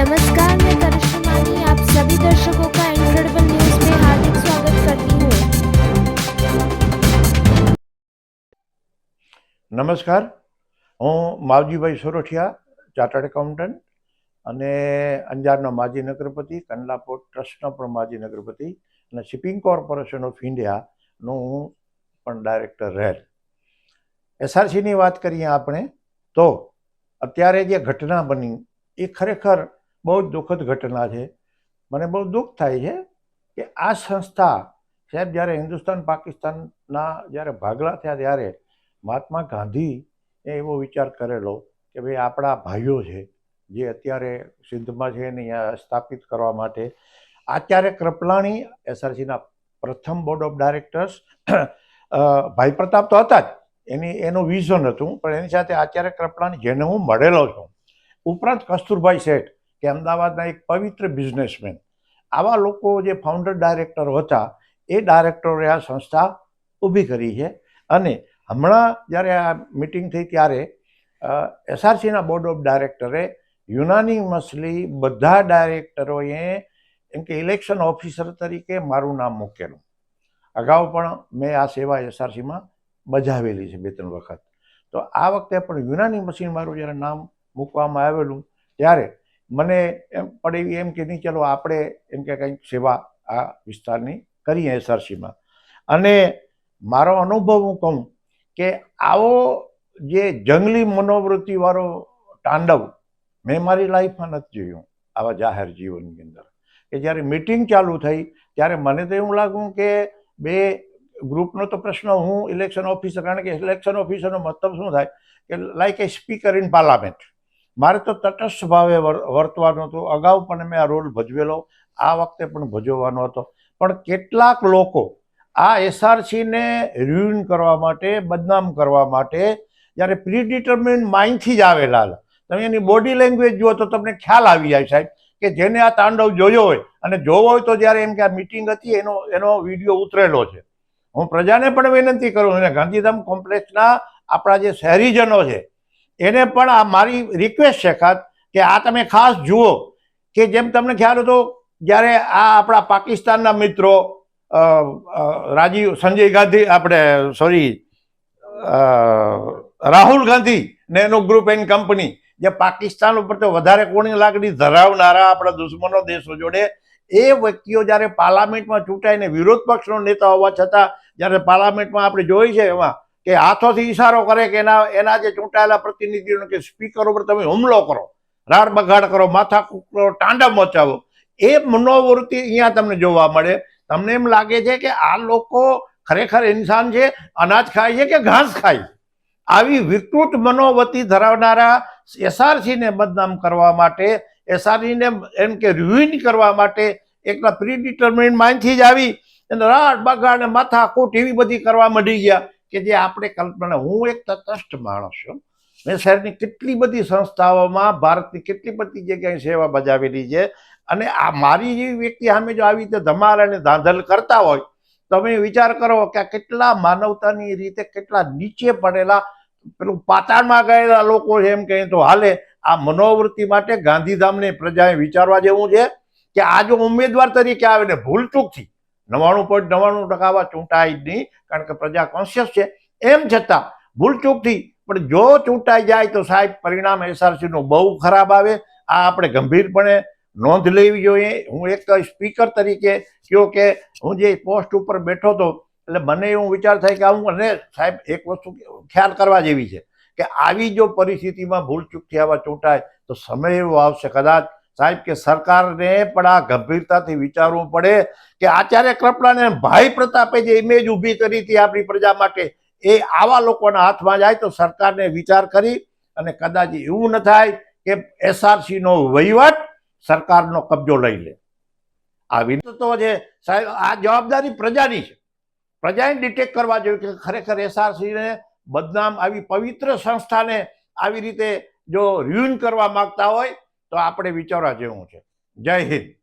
नमस्कार मैं करिश्मा मानी आप सभी दर्शकों का इनक्रेडिबल न्यूज में हार्दिक स्वागत करती हूँ નમસ્કાર હું માવજીભાઈ સોરઠિયા ચાર્ટર્ડ એકાઉન્ટન્ટ અને અંજારના માજી નગરપતિ કંડલા પોર્ટ ટ્રસ્ટના પણ માજી નગરપતિ અને શિપિંગ કોર્પોરેશન ઓફ ઇન્ડિયાનો હું પણ ડાયરેક્ટર રહેલ એસઆરસીની વાત કરીએ આપણે તો અત્યારે જે ઘટના બની એ ખરેખર બહુ જ દુઃખદ ઘટના છે. મને બહુ દુઃખ થાય છે કે આ સંસ્થા સાહેબ જ્યારે હિન્દુસ્તાન, પાકિસ્તાનના જ્યારે ભાગલા થયા ત્યારે મહાત્મા ગાંધી એ એવો વિચાર કરેલો કે ભાઈ આપણા ભાઈઓ છે, જે અત્યારે સિંધમાં છે ને અહીંયા સ્થાપિત કરવા માટે. આચાર્ય કૃપલાણી એસઆરસીના પ્રથમ બોર્ડ ઓફ ડાયરેક્ટર્સ ભાઈ પ્રતાપ તો હતા જ. એની, એનું વિઝન હતું, પણ એની સાથે આચાર્ય કૃપલાણી, જેને હું મળેલો છું, ઉપરાંત કસ્તુરભાઈ શેઠ કે અમદાવાદના એક પવિત્ર બિઝનેસમેન. આવા લોકો જે ફાઉન્ડર ડાયરેક્ટર હતા, એ ડાયરેક્ટરે આ સંસ્થા ઊભી કરી છે. અને હમણાં જ્યારે આ મિટિંગ થઈ ત્યારે એસઆરસીના બોર્ડ ઓફ ડાયરેક્ટરે યુનાનિમસલી બધા ડાયરેક્ટરોએ એમ કે ઇલેક્શન ઓફિસર તરીકે મારું નામ મૂકેલું. અગાઉ પણ મેં આ સેવા એસઆરસીમાં બજાવેલી છે બે ત્રણ વખત. તો આ વખતે પણ યુનાની મશીન મારું જ્યારે નામ મૂકવામાં આવેલું, ત્યારે મને એમ પડે એમ કે નહીં, ચલો આપણે એમ કે કંઈક સેવા આ વિસ્તારની કરીએ એસઆરસીમાં. અને મારો અનુભવ હું કહું કે આવો જે જંગલી મનોવૃત્તિવાળો તાંડવ મેં મારી લાઈફમાં નથી જોયું આવા જાહેર જીવનની અંદર. કે જ્યારે મિટિંગ ચાલુ થઈ, ત્યારે મને તો એવું લાગ્યું કે બે ગ્રુપનો તો પ્રશ્ન, હું ઇલેક્શન ઓફિસર, કારણ કે ઇલેક્શન ઓફિસરનો મતલબ શું થાય? કે like A speaker in parliament મારે તો તટસ્થ ભાવે વર- વર્તવાનું હતું. અગાઉ પણ મેં આ રોલ ભજવેલો. આ વખતે પણ ભજવવાનો હતો. પણ કેટલાક લોકો આ એસઆરસીને રિયુન કરવા માટે, બદનામ કરવા માટે જ્યારે પ્રીડિટર્મિન માઇન્ડથી જ આવેલા હતા. તમે એની બોડી લેંગ્વેજ જુઓ તો તમને ખ્યાલ આવી જાય સાહેબ કે જેને આ તાંડવ જોયો હોય અને જોવો હોય તો જ્યારે એમ કે આ મિટિંગ હતી એનો એનો વીડિયો ઉતરેલો છે. હું પ્રજાને પણ વિનંતી કરું અને ગાંધીધામ કોમ્પ્લેક્સના આપણા જે શહેરીજનો છે એને પણ આ મારી રિક્વેસ્ટ છે ખાસ કે આ તમે ખાસ જુઓ કે જેમ તમને ખ્યાલ હતો જ્યારે આ આપણા પાકિસ્તાનના મિત્રો રાજીવ, સંજય ગાંધી આપણે સોરી રાહુલ ગાંધી ને એનું ગ્રુપ એન્ડ કંપની જે પાકિસ્તાન ઉપર તો વધારે કોની લાગણી ધરાવનારા આપણા દુશ્મનો દેશો જોડે, એ વ્યક્તિઓ જ્યારે પાર્લામેન્ટમાં ચૂંટાઈને વિરોધ પક્ષનો નેતા હોવા છતાં જ્યારે પાર્લામેન્ટમાં આપણે જોઈ છે એમાં કે હાથોથી ઈશારો કરે કે એના એના જે ચૂંટાયેલા પ્રતિનિધિઓને કે સ્પીકર ઉપર તમે હુમલો કરો, રાડ બગાડ કરો, માથા કરો તાંડવ મચાવો, એ મનોવૃત્તિ અહીંયા તમને જોવા મળે. તમને એમ લાગે છે કે આ લોકો ખરેખર ઇન્સાન છે, અનાજ ખાય છે કે ઘાસ ખાય આવી વિકૃત મનોવૃત્તિ ધરાવનારા એસઆરસીને બદનામ કરવા માટે, એસઆરસીને એમ કે રિવિન કરવા માટે એકલા પ્રીડિટર્મિન માઇન્ડથી જ આવી અને રાડ બગાડ માથા કૂટ એવી બધી કરવા માંડી ગયા. કે જે આપણે કલ્પના, હું એક તટસ્થ માણસ છું. મેં શહેરની કેટલી બધી સંસ્થાઓમાં ભારતની કેટલી બધી જગ્યાએ સેવા બજાવેલી છે. અને આ મારી જેવી વ્યક્તિ સામે જો આવી રીતે ધમાલ અને ધાંધલ કરતા હોય તમે વિચાર કરો કે આ કેટલા માનવતાની રીતે કેટલા નીચે પડેલા, પેલું પાતાળમાં ગયેલા લોકો છે એમ કહીએ તો હાલે, આ મનોવૃત્તિ માટે ગાંધીધામની પ્રજાએ વિચારવા જેવું છે કે આ જો ઉમેદવાર તરીકે આવે ને ભૂલચૂકથી નવાણું પોઈન્ટ નવાણું ટકા ચૂંટાય જ નહીં, કારણ કે પ્રજા કોન્શિયસ છે. એમ છતાં ભૂલચૂકથી પણ જો ચૂંટાઈ જાય તો સાહેબ પરિણામ એસઆરસીનું બહુ ખરાબ આવે. આ આપણે ગંભીરપણે નોંધ લેવી જોઈએ. હું એક સ્પીકર તરીકે કયો કે, હું જે પોસ્ટ ઉપર બેઠો હતો, એટલે મને એવું વિચાર થાય કે હું અને સાહેબ એક વસ્તુ ખ્યાલ કરવા જેવી છે કે આવી જો પરિસ્થિતિમાં ભૂલચૂકથી આવા ચૂંટાય, તો સમય એવો આવશે કદાચ સાહેબ કે સરકારને પણ આ ગંભીરતાથી વિચારવું પડે કે આચાર્ય કૃપણાને ભાઈ પ્રતાપે જે ઇમેજ ઊભી કરી હતી આપણી પ્રજા માટે, એ આવા લોકોના હાથમાં જાય તો સરકારને વિચાર કરી અને કદાચ એવું ન થાય કે એસઆરસીનો વહીવટ સરકારનો કબજો લઈ લે. આ વિનંતો છે સાહેબ, આ જવાબદારી પ્રજાની છે. પ્રજાએ ડિટેક્ટ કરવા જોઈએ કે ખરેખર એસઆરસીને બદનામ આવી પવિત્ર સંસ્થાને આવી રીતે જો રિયુન કરવા માગતા હોય તો આપણે વિચારવા જેવું છે. જય હિન્દ.